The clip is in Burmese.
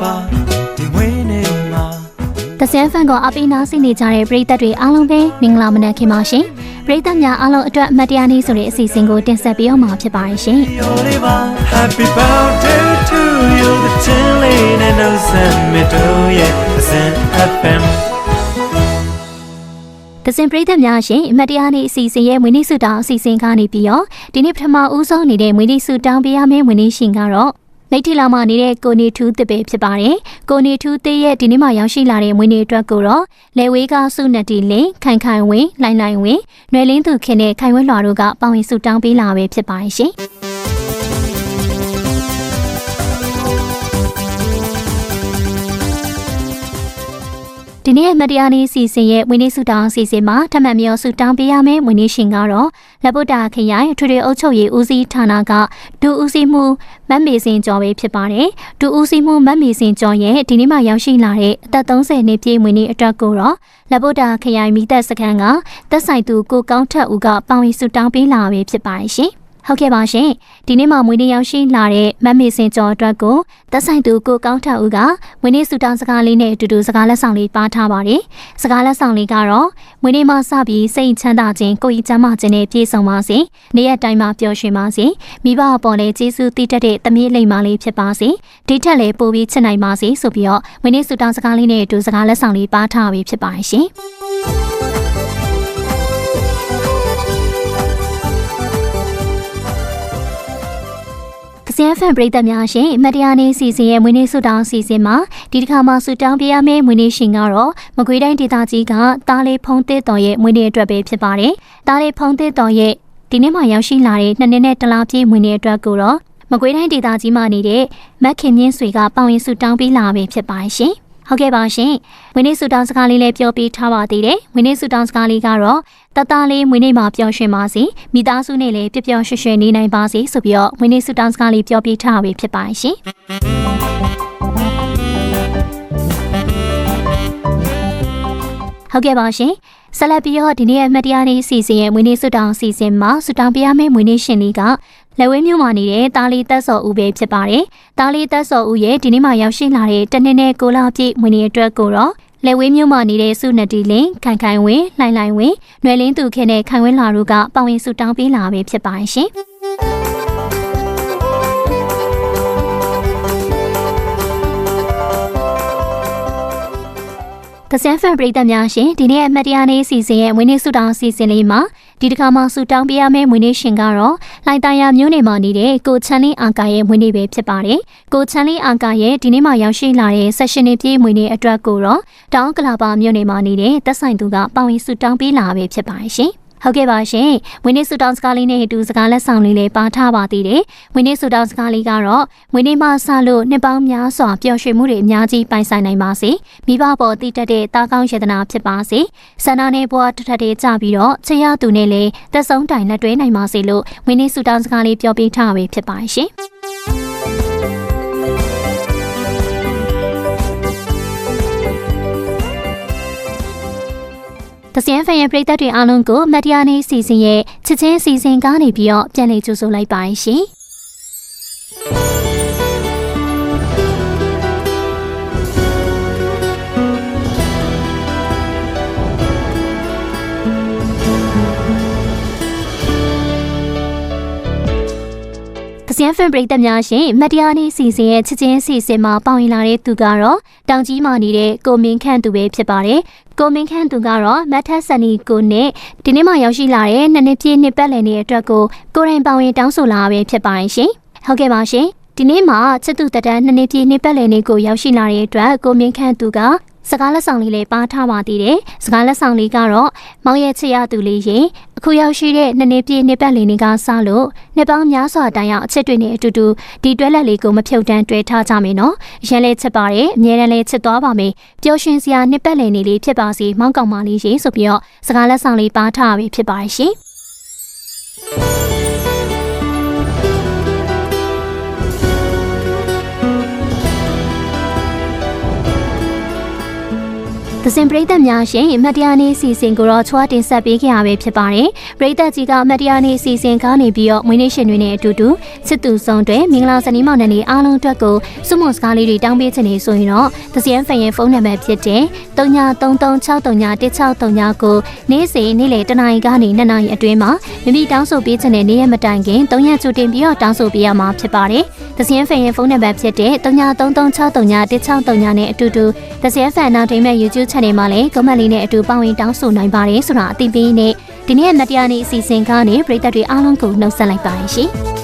ပါဒီဝင်းနေမှာတစန်ဖန်ကအပိနာစိနေကြတဲ့ပရိသတ်တွေအားလုံးပဲမင်္ဂလာမနက်ခင်ပါရှင်ပရိသတ်များအားလုံးအတွက်အမတ်တရားနေ့ဆိုတဲ့အစီအစဉ်ကိုတင်ဆက်ပေးအောင်မှာဖြစ်ပါတယ်ရှင်ရောလေးပါ Happy birthday to you the chilly and no send yeah Zen FM တစင်ပရိသတ်များရှင်အမတ်တရားနေ့အစီအစဉ်ရဲ့မွေးနေ့ဆုတောင်းအစီအစဉ်ကနေပြီးတော့ဒီနေ့ပထမဦးဆုံးနေတဲ့မွေးနေ့ဆုတောင်းပေးရမယ့်မွေးနေ့ရှင်ကတော့ မိတ်ထီလာမနေတဲ့ကိုနေထူးတစ်ပေဖြစ်ပါတယ်။ကိုနေထူးတစ်ရဲ့ဒီနေ့မှရောက်ရှိလာတဲ့မွေးနေ့အတွက်ကိုတော့လေဝေးကဆုနဲ့တီလင်းခိုင်ခိုင်ဝင်းလိုင်လိုင်ဝင်းຫນွေလင်းသူခင်နဲ့ခိုင်ဝင်းလွှာတို့ကပေါဝင်ဆုတောင်းပေးလာပဲဖြစ်ပါတယ်ရှင်။ဒီနေ့မတရားနေ့စီစဉ်ရဲ့ဝင်းနေစုတောင်းစီစဉ်မှာထပ်မံမြော်စုတောင်းပေးရမယ့်ဝင်းနေရှင်ကတော့ လက်ဗုဒ္ဓခရိုင်ထွေထွေအုပ်ချုပ်ရေးဦးစီးဌာနကဒူဦးစီးမှုမတ်မေစင်ကျော်ပဲဖြစ်ပါတယ်။ဒူဦးစီးမှုမတ်မေစင်ကျော်ရဲ့ဒီနေ့မှရောက်ရှိလာတဲ့အသက်30နှစ်ပြည့်ဝင်းနေအတွက်ကိုတော့လက်ဗုဒ္ဓခရိုင်မိသက်စခန်းကသက်ဆိုင်သူကိုကောင်းထက်ဦးကပေါဝင်စုတောင်းပေးလာပဲဖြစ်ပါတယ်ရှင်။ ဟုတ်ကဲ့ပါရှင်ဒီနေ့မှမွေးနေ့ရောက်ရှိလာတဲ့မတ်မေစင်ကျော်အတွက်ကိုသက်ဆိုင်သူကိုကောင်းထဦးကမွေးနေ့စူတောင်းစကားလေးနဲ့အတူတူစကားလက်ဆောင်လေးပါထားပါတယ်စကားလက်ဆောင်လေးကတော့မွေးနေ့မှစပြီးစိတ်ချမ်းသာခြင်းကိုယ်ကြီးကျန်းမာခြင်းနဲ့ပြည့်စုံပါစေနေ့ရက်တိုင်းမှာပျော်ရွှင်ပါစေမိဘအပေါ်လည်းကျေးဇူးတည်တတ်တဲ့သမီးလိမ္မာလေးဖြစ်ပါစေဒီထက်လည်းပိုပြီးချစ်နိုင်ပါစေဆိုပြီးတော့မွေးနေ့စူတောင်းစကားလေးနဲ့အတူစကားလက်ဆောင်လေးပါထားပြီးဖြစ်ပါတယ်ရှင် စင်ဖန်ပရိသတ်များရှင်မတရားနေ့စီစဉ်ရဲ့မွေးနေ့ဆုတောင်းစီစဉ်မှာဒီတစ်ခါမှဆုတောင်းပေးရမယ့်မွေးနေ့ရှင်ကတော့မကွေးတိုင်းဒေသကြီးကတားလေးဖုံးသစ်တော်ရဲ့မွေးနေ့အတွက်ပဲဖြစ်ပါတယ်။တားလေးဖုံးသစ်တော်ရဲ့ဒီနေ့မှရောက်ရှိလာတဲ့နှစ်နှစ်နဲ့တလားပြည့်မွေးနေ့အတွက်ကိုတော့မကွေးတိုင်းဒေသကြီးမှာနေတဲ့မက်ခင်မြင့်ဆွေကပေါဝင်ဆုတောင်းပေးလာပဲဖြစ်ပါတယ်ရှင်။ ဟုတ်ကဲ့ပါရှင်။မွေးနေ့ဆုတောင်းစကားလေးလည်းပြောပြထားပါသေးတယ်။မွေးနေ့ဆုတောင်းစကားလေးကတော့တတလေးမွေးနေ့မှာပျော်ရွှင်ပါစေ။မိသားစုနဲ့လည်းပျော်ပျော်ရွှင်ရွှင်နေနိုင်ပါစေဆိုပြီးတော့မွေးနေ့ဆုတောင်းစကားလေးပြောပြထားပြီဖြစ်ပါရှင်။ဟုတ်ကဲ့ပါရှင်။ဆက်လက်ပြီးတော့ဒီနေ့ရဲ့မတရားနေ့စီစဉ်ရဲ့မွေးနေ့ဆုတောင်းစီစဉ်မှာဆုတောင်းပေးရမယ့်မွေးနေ့ရှင်လေးက လက်ဝဲမြို့မှာနေတဲ့တာလီတက်စော်ဦးပဲဖြစ်ပါတယ်။တာလီတက်စော်ဦးရဲ့ဒီနေ့မှရောက်ရှိလာတဲ့တနည်းနဲ့ကိုလာပြည့်မွေးနေ့အတွက်ကိုတော့လက်ဝဲမြို့မှာနေတဲ့စုနတီလင်းခိုင်ခိုင်ဝင်းလှိုင်လှိုင်ဝင်းနွယ်လင်းသူခဲနဲ့ခိုင်ဝင်းလာတို့ကပဝင်ဆုတောင်းပေးလာပဲဖြစ်ပါတယ်ရှင်။တဆန်ဖန်ပရိသတ်များရှင်ဒီနေ့အမတ်တရားနေ့စီစဉ်ရဲ့မွေးနေ့ဆုတောင်းစီစဉ်လေးမှာ ဒီတစ်ခါမှဆုတောင်းပေးရမယ့်မွေးနေ့ရှင်ကတော့လိုင်တန်ယာမျိုးနယ်မှာနေတဲ့ကိုချန်လင်းအာကာရဲ့မွေးနေ့ပဲဖြစ်ပါတယ်။ကိုချန်လင်းအာကာရဲ့ဒီနေ့မှရောက်ရှိလာတဲ့ဆက်ရှင်နှစ်ပြည့်မွေးနေ့အတွက်ကိုတော့တောင်ကလာပါမြို့နယ်မှာနေတဲ့သက်ဆိုင်သူကပါဝင်ဆုတောင်းပေးလာပဲဖြစ်ပါတယ်ရှင်။ ဟုတ်ကဲ့ပါရှင်။ဝင်းနေဆူတောင်းစကားလေးနဲ့အတူစကားလက်ဆောင်လေးလည်းပါထားပါသေးတယ်။ဝင်းနေဆူတောင်းစကားလေးကတော့ဝင်းနေမှဆလို့နှစ်ပေါင်းများစွာပျော်ရွှင်မှုတွေအများကြီးပိုင်ဆိုင်နိုင်ပါစေ။မိဘပေါ်တည်တတ်တဲ့တာကောင်းယတနာဖြစ်ပါစေ။ဆန္ဒနဲ့ဘဝထထတဲ့ကြပြီးတော့ချရသူနဲ့လည်းသက်ဆုံးတိုင်လက်တွဲနိုင်ပါစေလို့ဝင်းနေဆူတောင်းစကားလေးပြောပြထားပါဖြစ်ပါရှင်။ တစင်ဖန်ရဲ့ပရိသတ်တွေအားလုံးကိုမတရားနေ့စီစဉ်ရဲ့ချစ်ချင်းစီစဉ်ကားနေပြီးတော့ပြန်လည်ကြိုဆိုလိုက်ပါရှင်။ စင်ဖန်ပရိသတ်များရှင်မတရားနေ့စီစဉ်ရဲ့ချစ်ချင်းစီစဉ်မှာပေါဝင်လာတဲ့သူကတော့တောင်ကြီးမှာနေတဲ့ကိုမင်းခန့်သူပဲဖြစ်ပါတယ်ကိုမင်းခန့်သူကတော့မတ်ထက်ဆန်နီကိုနဲ့ဒီနေ့မှရောက်ရှိလာတဲ့နှစ်နှစ်ပြည့်နှစ်ပတ်လည်နေ့အတွက်ကိုကိုရင်ပောင်ရင်တောင်းဆိုလာပဲဖြစ်ပါတယ်ရှင်။ဟုတ်ကဲ့ပါရှင်။ဒီနေ့မှာချစ်သူတတန်းနှစ်နှစ်ပြည့်နှစ်ပတ်လည်နေ့ကိုရောက်ရှိလာတဲ့အတွက်ကိုမင်းခန့်သူက စကားလက်ဆောင်လေးလေးပါထားပါသေးတယ်။စကားလက်ဆောင်လေးကတော့မောင်ရဲ့ချစ်ရသူလေးရင်အခုရောက်ရှိတဲ့နှစ်နှစ်ပြည့်နှစ်ပတ်လည်နေ့ကစလို့နှစ်ပေါင်းများစွာတိုင်အောင်အချစ်တွေနဲ့အတူတူဒီတွဲလက်လေးကိုမဖြုတ်တန်းတွဲထားကြမယ်နော်။ရန်လေးချစ်ပါတယ်။အမြဲတမ်းလေးချစ်သွားပါမယ်။ပျော်ရွှင်စရာနှစ်ပတ်လည်နေ့လေးဖြစ်ပါစေ။မောင်းကောင်မလေးရေဆိုပြီးတော့စကားလက်ဆောင်လေးပါထားပြီဖြစ်ပါရှင်။ သစင်ပရိသတ်များရှင်အမတ်တရားနေ့စီစဉ်ကိုတော့ချွားတင်ဆက်ပေးခဲ့ရပဲဖြစ်ပါတယ်ပရိသတ်ကြီးကအမတ်တရားနေ့စီစဉ်ကားနေပြီးတော့မွေးနေ့ရှင်တွေနဲ့အတူတူစစ်သူဆောင်တွေမင်္ဂလာစနေမောင်နဲ့နေအားလုံးအတွက်ကိုစွမွန်စကားလေးတွေတောင်းပေးချင်နေဆိုရင်တော့သစင်ဖန်ရဲ့ဖုန်းနံပါတ်ဖြစ်တဲ့39336339ကိုနေ့စဉ်နေ့လယ်တနာရီကနေ2နာရီအတွင်းမှာမိမိတောင်းဆိုပေးချင်တဲ့နေ့ရက်မတိုင်ခင်3ရက်ကြိုတင်ပြီးတော့တောင်းဆိုပေးရမှာဖြစ်ပါတယ်သစင်ဖန်ရဲ့ဖုန်းနံပါတ်ဖြစ်တဲ့39336339နဲ့အတူတူသစင်ဖန်နောက်ထိမဲ့ YouTube channel မှာလည်း comment လေးနဲ့အတူပါဝင်တောင်းဆိုနိုင်ပါတယ်ဆိုတာအသိပေးနေဒီနေ့မတရားနေ့အစီအစဉ်ကနေပရိသတ်တွေအားလုံးကိုနှုတ်ဆက်လိုက်ပါတယ်ရှင် Silly, the